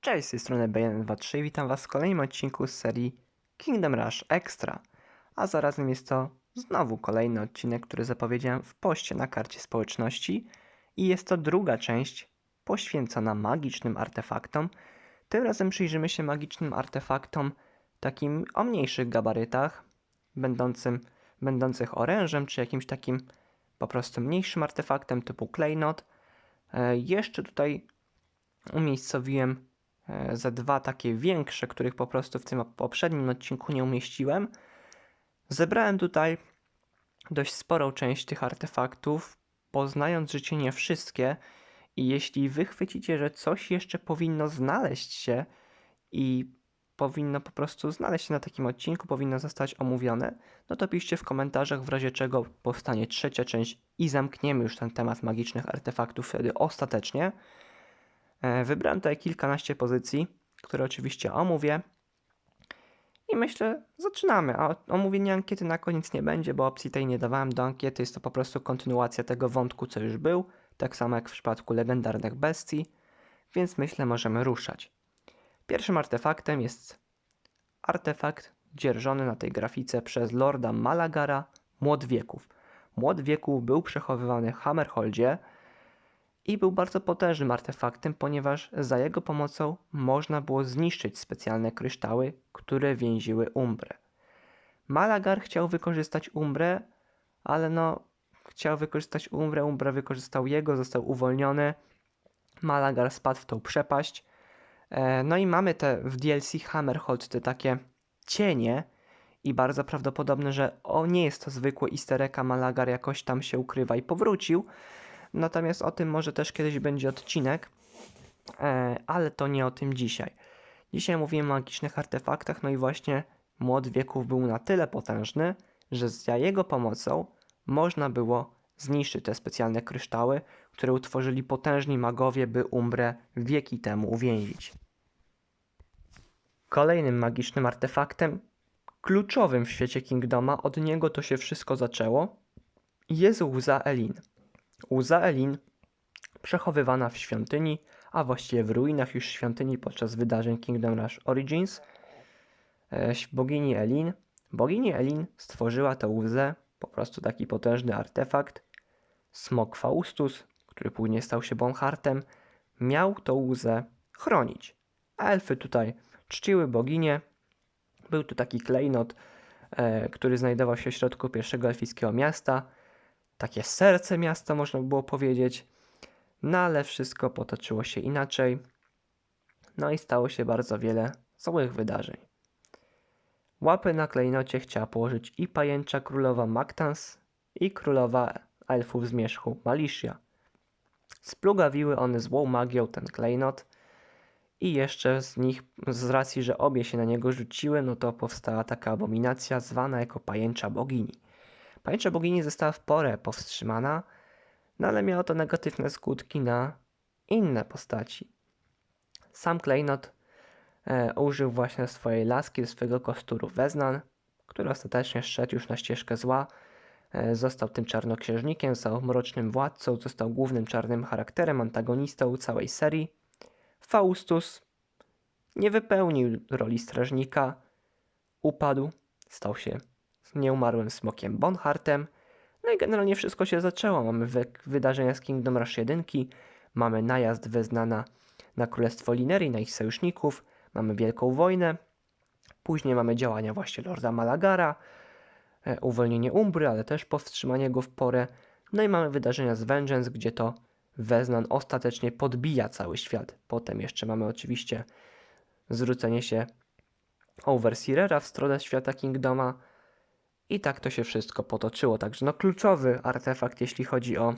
Cześć, z tej strony BN23 i witam Was w kolejnym odcinku z serii Kingdom Rush Extra. A zarazem jest to znowu kolejny odcinek, który zapowiedziałem w poście na karcie społeczności i jest to druga część poświęcona magicznym artefaktom. Tym razem przyjrzymy się magicznym artefaktom takim o mniejszych gabarytach, będącym, będących orężem czy jakimś takim po prostu mniejszym artefaktem typu klejnot. E, Jeszcze tutaj umiejscowiłem e, ze dwa takie większe, których po prostu w tym poprzednim odcinku nie umieściłem. Zebrałem tutaj dość sporą część tych artefaktów, poznając życie nie wszystkie. I jeśli wy chwycicie, że coś jeszcze powinno znaleźć się i powinno po prostu znaleźć się na takim odcinku, powinno zostać omówione, no to piszcie w komentarzach, w razie czego powstanie trzecia część i zamkniemy już ten temat magicznych artefaktów wtedy ostatecznie. E, Wybrałem tutaj kilkanaście pozycji, które oczywiście omówię. I myślę, zaczynamy. A omówienie ankiety na koniec nie będzie, bo opcji tej nie dawałem do ankiety. Jest to po prostu kontynuacja tego wątku, co już był. Tak samo jak w przypadku legendarnych bestii. Więc myślę, możemy ruszać. Pierwszym artefaktem jest artefakt dzierżony na tej grafice przez Lorda Malagara Młot Wieków. Wieków był przechowywany w Hammerholdzie i był bardzo potężnym artefaktem, ponieważ za jego pomocą można było zniszczyć specjalne kryształy, które więziły umbrę. Malagar chciał wykorzystać umbrę, ale no, chciał wykorzystać umbrę, umbrę wykorzystał jego, został uwolniony. Malagar spadł w tą przepaść. E, No i mamy te w DLC Hammerhold te takie cienie i bardzo prawdopodobne, że o nie jest to zwykły easter egg, a Malagar jakoś tam się ukrywa i powrócił. Natomiast o tym może też kiedyś będzie odcinek, e, ale to nie o tym dzisiaj. Dzisiaj mówimy o magicznych artefaktach, no i właśnie młot wieków był na tyle potężny, że za jego pomocą można było zniszczyć te specjalne kryształy, które utworzyli potężni magowie, by Umbrę wieki temu uwięzić. Kolejnym magicznym artefaktem, kluczowym w świecie Kingdoma, od niego to się wszystko zaczęło, jest łza Elin. Łza Elin przechowywana w świątyni, a właściwie w ruinach już świątyni podczas wydarzeń Kingdom Rush Origins. E, Bogini Elin. Bogini Elin stworzyła tę łzę, po prostu taki potężny artefakt. Smok Faustus, który później stał się Bonhartem, miał tą łzę chronić. A elfy tutaj czciły boginię. Był tu taki klejnot, e, który znajdował się w środku pierwszego elfickiego miasta. Takie serce miasta, można by było powiedzieć. No ale wszystko potoczyło się inaczej. No i stało się bardzo wiele złych wydarzeń. Łapy na klejnocie chciała położyć i pajęcza królowa Maktans i królowa elfów zmierzchu Malicia. Splugawiły one złą magią ten klejnot i jeszcze z nich, z racji, że obie się na niego rzuciły, no to powstała taka abominacja zwana jako pajęcza bogini. Pajęcza bogini została w porę powstrzymana, no ale miało to negatywne skutki na inne postaci. Sam klejnot e, użył właśnie swojej laski, swojego kosturu Weznan, który ostatecznie szedł już na ścieżkę zła. E, został tym czarnoksiężnikiem, został mrocznym władcą, został głównym czarnym charakterem, antagonistą całej serii. Faustus nie wypełnił roli strażnika, upadł, stał się nieumarłym smokiem Bonhartem. No i generalnie wszystko się zaczęło. Mamy wy wydarzenia z Kingdom Rush 1, mamy najazd Weznana na Królestwo Linerii, na ich sojuszników, mamy Wielką Wojnę, później mamy działania właśnie Lorda Malagara, e, uwolnienie Umbry, ale też powstrzymanie go w porę. No i mamy wydarzenia z Vengeance, gdzie to Weznan ostatecznie podbija cały świat. Potem jeszcze mamy oczywiście zwrócenie się Overseerera w stronę świata Kingdoma. I tak to się wszystko potoczyło. Także no kluczowy artefakt, jeśli chodzi o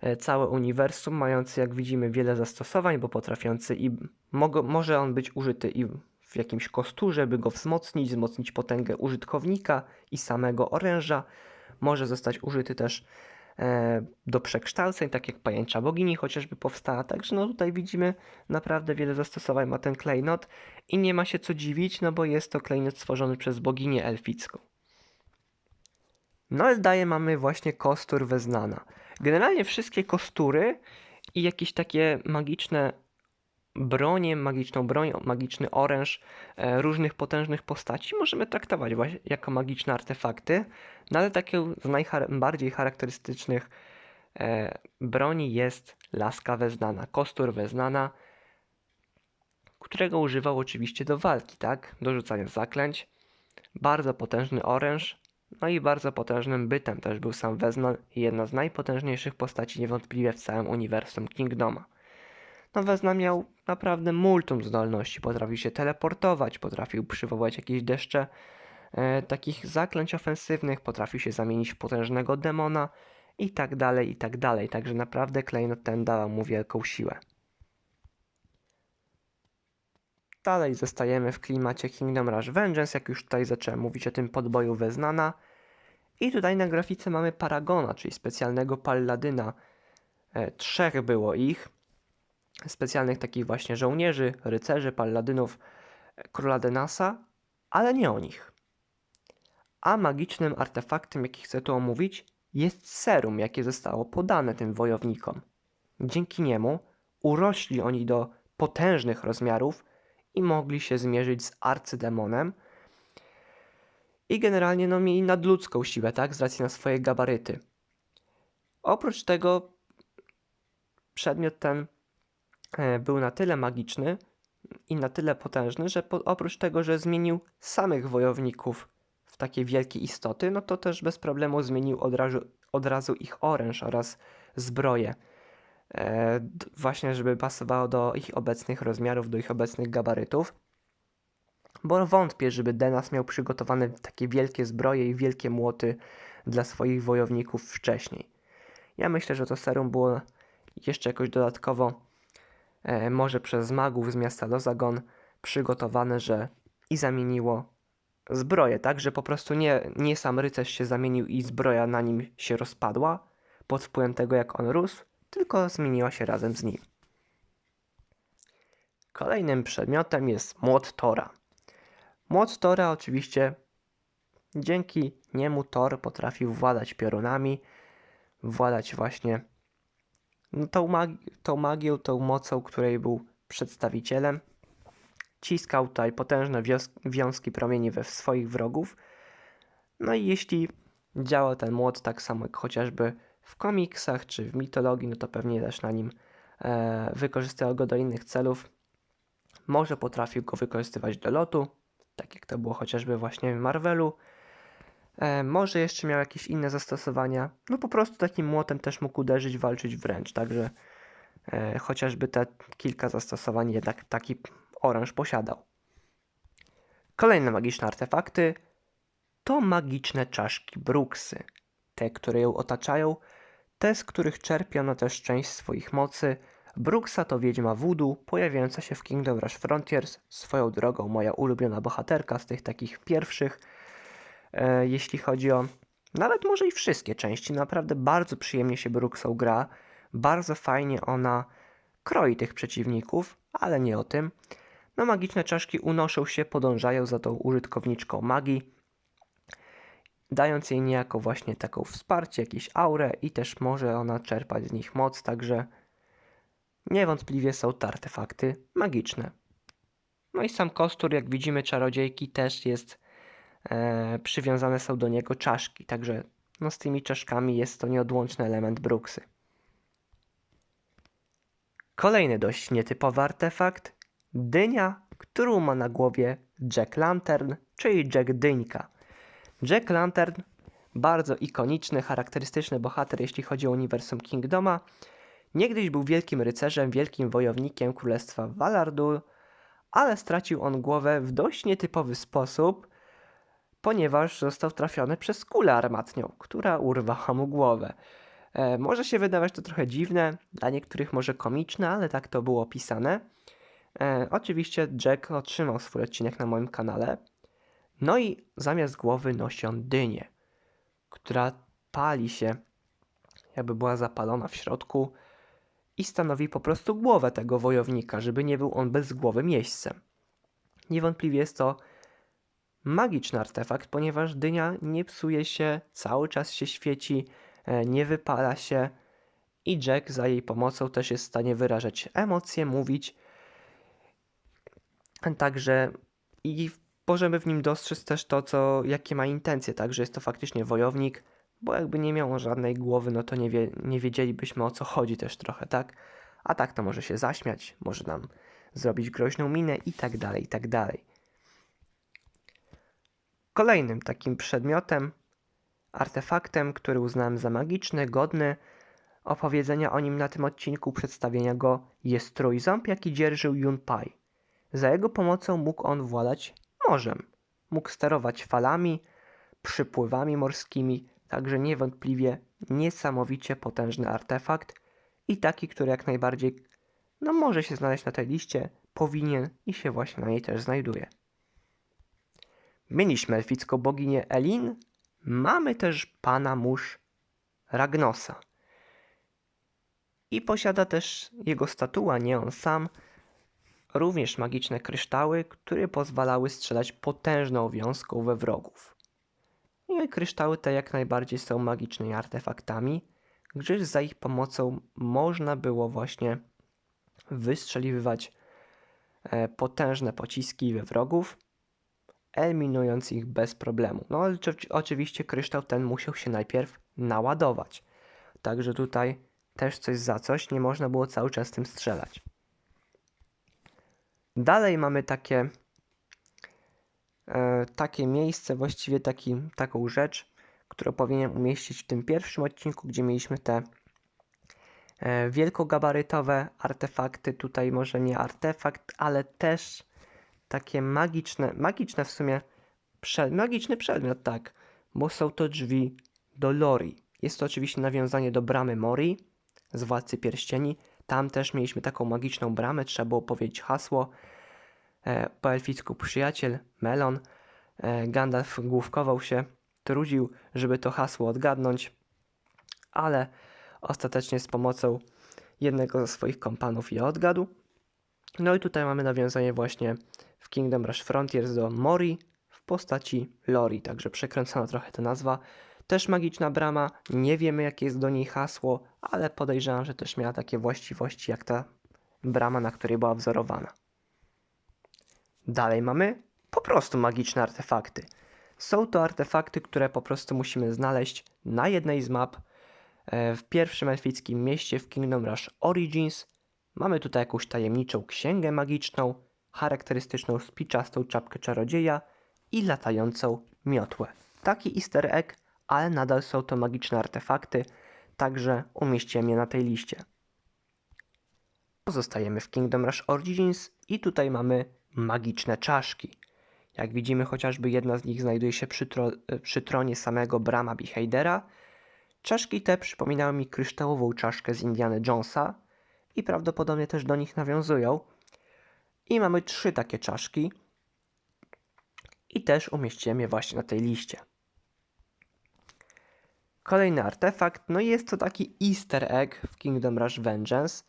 e, całe uniwersum, mający jak widzimy wiele zastosowań, bo potrafiący i może on być użyty i w jakimś kosturze, by go wzmocnić, wzmocnić potęgę użytkownika i samego oręża. Może zostać użyty też do przekształceń, tak jak pajęcza bogini chociażby powstała. Także no tutaj widzimy naprawdę wiele zastosowań ma ten klejnot i nie ma się co dziwić, no bo jest to klejnot stworzony przez boginię elficką. No ale dalej mamy właśnie kostur Weznana. Generalnie wszystkie kostury i jakieś takie magiczne bronię, magiczną broń, magiczny oręż e, różnych potężnych postaci możemy traktować właśnie jako magiczne artefakty, no ale taką z najbardziej charakterystycznych e, broni jest laska weznana, kostur weznana, którego używał oczywiście do walki, tak? Do rzucania zaklęć. Bardzo potężny oręż, no i bardzo potężnym bytem też był sam Weznan, jedna z najpotężniejszych postaci niewątpliwie w całym uniwersum Kingdoma. No Wezna miał naprawdę multum zdolności, potrafił się teleportować, potrafił przywołać jakieś deszcze e, takich zaklęć ofensywnych, potrafił się zamienić w potężnego demona i tak dalej, i tak dalej. Także naprawdę klejnot ten dał mu wielką siłę. Dalej zostajemy w klimacie Kingdom Rush Vengeance, jak już tutaj zacząłem mówić o tym podboju Weznana. I tutaj na grafice mamy Paragona, czyli specjalnego palladyna. E, trzech było ich. Specjalnych takich właśnie żołnierzy, rycerzy, palladynów e, króla Denasa, ale nie o nich. A magicznym artefaktem, jaki chcę tu omówić, jest serum, jakie zostało podane tym wojownikom. Dzięki niemu urośli oni do potężnych rozmiarów i mogli się zmierzyć z arcydemonem. I generalnie no, mieli nadludzką siłę, tak, z racji na swoje gabaryty. Oprócz tego przedmiot ten był na tyle magiczny i na tyle potężny, że po, oprócz tego, że zmienił samych wojowników w takie wielkie istoty, no to też bez problemu zmienił od razu, od razu ich oręż oraz zbroję. E, właśnie żeby pasowało do ich obecnych rozmiarów, do ich obecnych gabarytów. Bo wątpię, żeby Denas miał przygotowane takie wielkie zbroje i wielkie młoty dla swoich wojowników wcześniej. Ja myślę, że to serum było jeszcze jakoś dodatkowo, e, może przez magów z miasta Lozagon, przygotowane, że i zamieniło zbroję, tak? Że po prostu nie, nie sam rycerz się zamienił i zbroja na nim się rozpadła pod wpływem tego, jak on rósł, tylko zmieniła się razem z nim. Kolejnym przedmiotem jest młot Tora. Młot Tora oczywiście dzięki niemu Thor potrafił władać piorunami, władać właśnie no, tą, magi tą magią, tą mocą, której był przedstawicielem. Ciskał tutaj potężne wiązki promieni we swoich wrogów. No i jeśli działał ten młot tak samo jak chociażby w komiksach czy w mitologii, no to pewnie też na nim e, wykorzystywał go do innych celów. Może potrafił go wykorzystywać do lotu, tak jak to było chociażby właśnie w Marvelu. E, może jeszcze miał jakieś inne zastosowania. No po prostu takim młotem też mógł uderzyć, walczyć wręcz. Także e, chociażby te kilka zastosowań jednak taki oręż posiadał. Kolejne magiczne artefakty to magiczne czaszki Bruksy. Te, które ją otaczają, te, z których czerpie ona też część swoich mocy. Bruxa to wiedźma voodoo, pojawiająca się w Kingdom Rush Frontiers. Swoją drogą moja ulubiona bohaterka z tych takich pierwszych, jeśli chodzi o nawet może i wszystkie części. Naprawdę bardzo przyjemnie się Bruxą gra. Bardzo fajnie ona kroi tych przeciwników, ale nie o tym. No magiczne czaszki unoszą się, podążają za tą użytkowniczką magii dając jej niejako właśnie taką wsparcie, jakieś aurę i też może ona czerpać z nich moc, także niewątpliwie są to artefakty magiczne. No i sam kostur, jak widzimy, czarodziejki też jest e, przywiązane są do niego czaszki, także no z tymi czaszkami jest to nieodłączny element bruksy. Kolejny dość nietypowy artefakt, dynia, którą ma na głowie Jack Lantern, czyli Jack Dyńka. Jack Lantern, bardzo ikoniczny, charakterystyczny bohater, jeśli chodzi o uniwersum Kingdoma. Niegdyś był wielkim rycerzem, wielkim wojownikiem królestwa Valardul, ale stracił on głowę w dość nietypowy sposób, ponieważ został trafiony przez kulę armatnią, która urwała mu głowę. E, może się wydawać to trochę dziwne, dla niektórych może komiczne, ale tak to było opisane. E, oczywiście Jack otrzymał swój odcinek na moim kanale. No i zamiast głowy nosi on dynię, która pali się, jakby była zapalona w środku i stanowi po prostu głowę tego wojownika, żeby nie był on bez głowy miejscem. Niewątpliwie jest to magiczny artefakt, ponieważ dynia nie psuje się, cały czas się świeci, e, nie wypala się i Jack za jej pomocą też jest w stanie wyrażać emocje, mówić Także i możemy w nim dostrzec też to, co, jakie ma intencje, tak, że jest to faktycznie wojownik, bo jakby nie miał żadnej głowy, no to nie, wie, nie wiedzielibyśmy o co chodzi też trochę, tak? A tak to może się zaśmiać, może nam zrobić groźną minę i tak dalej, i tak dalej. Kolejnym takim przedmiotem, artefaktem, który uznałem za magiczny, godny opowiedzenia o nim na tym odcinku, przedstawienia go, jest trójząb, jaki dzierżył Yunpai. Za jego pomocą mógł on władać morzem. Mógł sterować falami, przypływami morskimi, także niewątpliwie niesamowicie potężny artefakt i taki, który jak najbardziej no, może się znaleźć na tej liście, powinien i się właśnie na niej też znajduje. Mieliśmy elficką boginię Elin, mamy też pana mórz Ragnosa. I posiada też jego statua, nie on sam, również magiczne kryształy, które pozwalały strzelać potężną wiązką we wrogów. I kryształy te jak najbardziej są magicznymi artefaktami, gdyż za ich pomocą można było właśnie wystrzeliwać e, potężne pociski we wrogów, eliminując ich bez problemu. No ale oczywiście kryształ ten musiał się najpierw naładować. Także tutaj też coś za coś, nie można było cały czas tym strzelać. Dalej mamy takie, e, takie miejsce, właściwie taki, taką rzecz, którą powinienem umieścić w tym pierwszym odcinku, gdzie mieliśmy te e, wielkogabarytowe artefakty. Tutaj może nie artefakt, ale też takie magiczne, magiczne w sumie, prze, magiczny przedmiot, tak, bo są to drzwi do Lori. Jest to oczywiście nawiązanie do bramy Mori z Władcy Pierścieni. Tam też mieliśmy taką magiczną bramę, trzeba było powiedzieć hasło. E, po elficku przyjaciel, Melon. E, Gandalf główkował się, trudził, żeby to hasło odgadnąć, ale ostatecznie z pomocą jednego ze swoich kompanów je odgadł. No i tutaj mamy nawiązanie właśnie w Kingdom Rush Frontiers do Mori w postaci Lori, także przekręcona trochę ta nazwa. Też magiczna brama, nie wiemy jakie jest do niej hasło, ale podejrzewam, że też miała takie właściwości jak ta brama, na której była wzorowana. Dalej mamy po prostu magiczne artefakty. Są to artefakty, które po prostu musimy znaleźć na jednej z map e, w pierwszym elfickim mieście w Kingdom Rush Origins. Mamy tutaj jakąś tajemniczą księgę magiczną, charakterystyczną spiczastą czapkę czarodzieja i latającą miotłę. Taki easter egg, ale nadal są to magiczne artefakty, także umieściłem je na tej liście. Pozostajemy w Kingdom Rush Origins i tutaj mamy magiczne czaszki. Jak widzimy, chociażby jedna z nich znajduje się przy, tro przy tronie samego Brama Beheidera. Czaszki te przypominały mi kryształową czaszkę z Indiana Jonesa i prawdopodobnie też do nich nawiązują. I mamy trzy takie czaszki i też umieściłem je właśnie na tej liście. Kolejny artefakt, no jest to taki easter egg w Kingdom Rush Vengeance,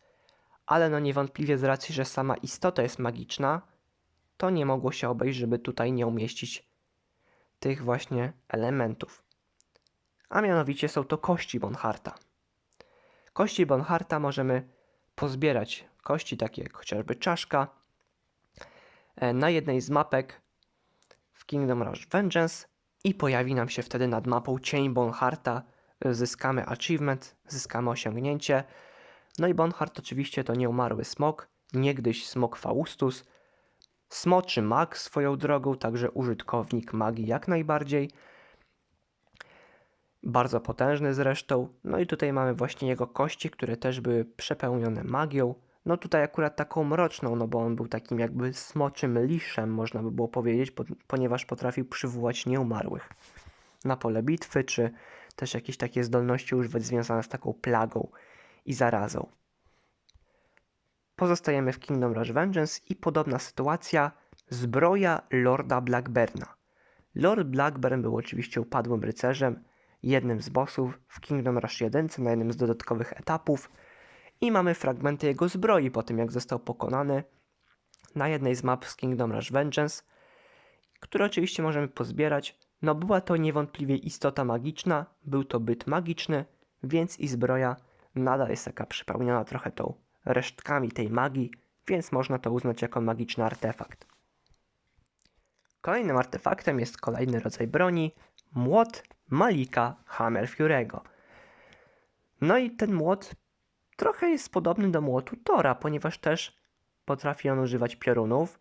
ale no niewątpliwie z racji, że sama istota jest magiczna, to nie mogło się obejść, żeby tutaj nie umieścić tych właśnie elementów. A mianowicie są to kości Bonharta. Kości Bonharta możemy pozbierać kości takie jak chociażby czaszka na jednej z mapek w Kingdom Rush Vengeance i pojawi nam się wtedy nad mapą cień Bonharta. Zyskamy achievement, zyskamy osiągnięcie. No i Bonhart oczywiście to nieumarły smok, niegdyś smok Faustus, Smoczy mag swoją drogą, także użytkownik magii jak najbardziej. Bardzo potężny zresztą. No i tutaj mamy właśnie jego kości, które też były przepełnione magią. No tutaj akurat taką mroczną, no bo on był takim jakby smoczym liszem, można by było powiedzieć, ponieważ potrafił przywołać nieumarłych na pole bitwy, czy też jakieś takie zdolności używać związane z taką plagą i zarazą. Pozostajemy w Kingdom Rush Vengeance i podobna sytuacja, zbroja Lorda Blackburna. Lord Blackburn był oczywiście upadłym rycerzem, jednym z bossów w Kingdom Rush 1 na jednym z dodatkowych etapów i mamy fragmenty jego zbroi po tym jak został pokonany na jednej z map z Kingdom Rush Vengeance, które oczywiście możemy pozbierać, no była to niewątpliwie istota magiczna, był to byt magiczny, więc i zbroja nadal jest taka przypełniona trochę tą resztkami tej magii, więc można to uznać jako magiczny artefakt. Kolejnym artefaktem jest kolejny rodzaj broni młot Malika Hammer Fury'ego. No i ten młot trochę jest podobny do młotu Tora, ponieważ też potrafi on używać piorunów.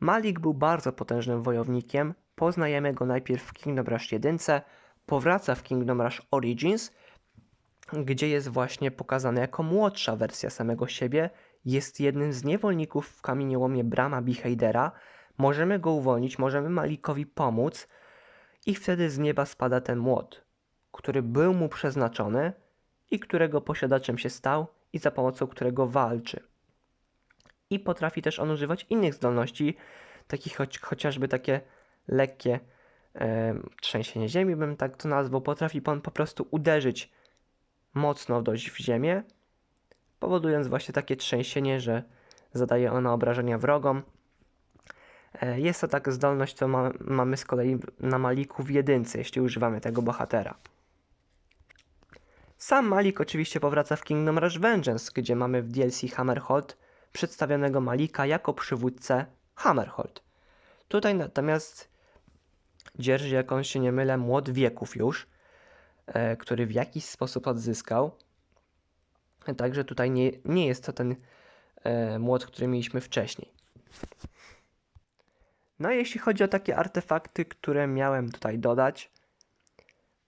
Malik był bardzo potężnym wojownikiem. Poznajemy go najpierw w Kingdom Rush 1, powraca w Kingdom Rush Origins, gdzie jest właśnie pokazany jako młodsza wersja samego siebie. Jest jednym z niewolników w kamieniołomie Brama Beheidera. Możemy go uwolnić, możemy Malikowi pomóc i wtedy z nieba spada ten młot, który był mu przeznaczony i którego posiadaczem się stał i za pomocą którego walczy. I potrafi też on używać innych zdolności, takich choć, chociażby takie lekkie e, trzęsienie ziemi, bym tak to nazwał. Potrafi on po prostu uderzyć mocno dość w ziemię, powodując właśnie takie trzęsienie, że zadaje ona obrażenia wrogom. E, Jest to taka zdolność, co ma, mamy z kolei na Maliku w jedynce, jeśli używamy tego bohatera. Sam Malik oczywiście powraca w Kingdom Rush Vengeance, gdzie mamy w DLC Hammerhold przedstawionego Malika jako przywódcę Hammerhold. Tutaj natomiast dzierży, jak on się nie mylę, młot wieków już, e, który w jakiś sposób odzyskał. Także tutaj nie, nie jest to ten e, młot, który mieliśmy wcześniej. No i jeśli chodzi o takie artefakty, które miałem tutaj dodać,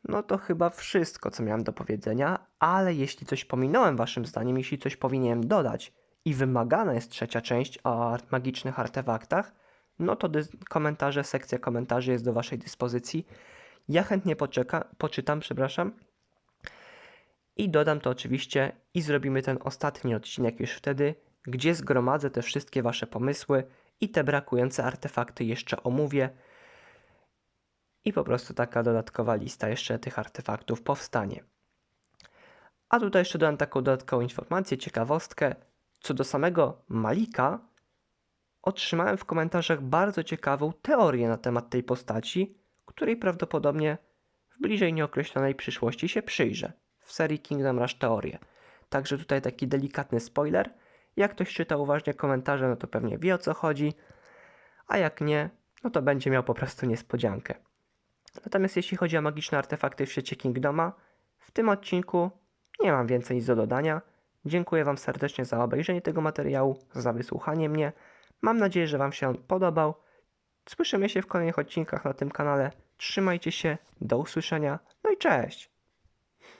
no to chyba wszystko, co miałem do powiedzenia, ale jeśli coś pominąłem waszym zdaniem, jeśli coś powinienem dodać i wymagana jest trzecia część o magicznych artefaktach, no to komentarze, sekcja komentarzy jest do waszej dyspozycji. Ja chętnie poczeka, poczytam, przepraszam. I dodam to oczywiście i zrobimy ten ostatni odcinek już wtedy, gdzie zgromadzę te wszystkie wasze pomysły i te brakujące artefakty jeszcze omówię. I po prostu taka dodatkowa lista jeszcze tych artefaktów powstanie. A tutaj jeszcze dodam taką dodatkową informację, ciekawostkę. Co do samego Malika, otrzymałem w komentarzach bardzo ciekawą teorię na temat tej postaci, której prawdopodobnie w bliżej nieokreślonej przyszłości się przyjrzę w serii Kingdom Rush Teorie. Także tutaj taki delikatny spoiler. Jak ktoś czyta uważnie komentarze, no to pewnie wie o co chodzi, a jak nie, no to będzie miał po prostu niespodziankę. Natomiast jeśli chodzi o magiczne artefakty w świecie Kingdoma, w tym odcinku nie mam więcej nic do dodania. Dziękuję Wam serdecznie za obejrzenie tego materiału, za wysłuchanie mnie. Mam nadzieję, że Wam się on podobał. Słyszymy się w kolejnych odcinkach na tym kanale. Trzymajcie się, do usłyszenia, no i cześć!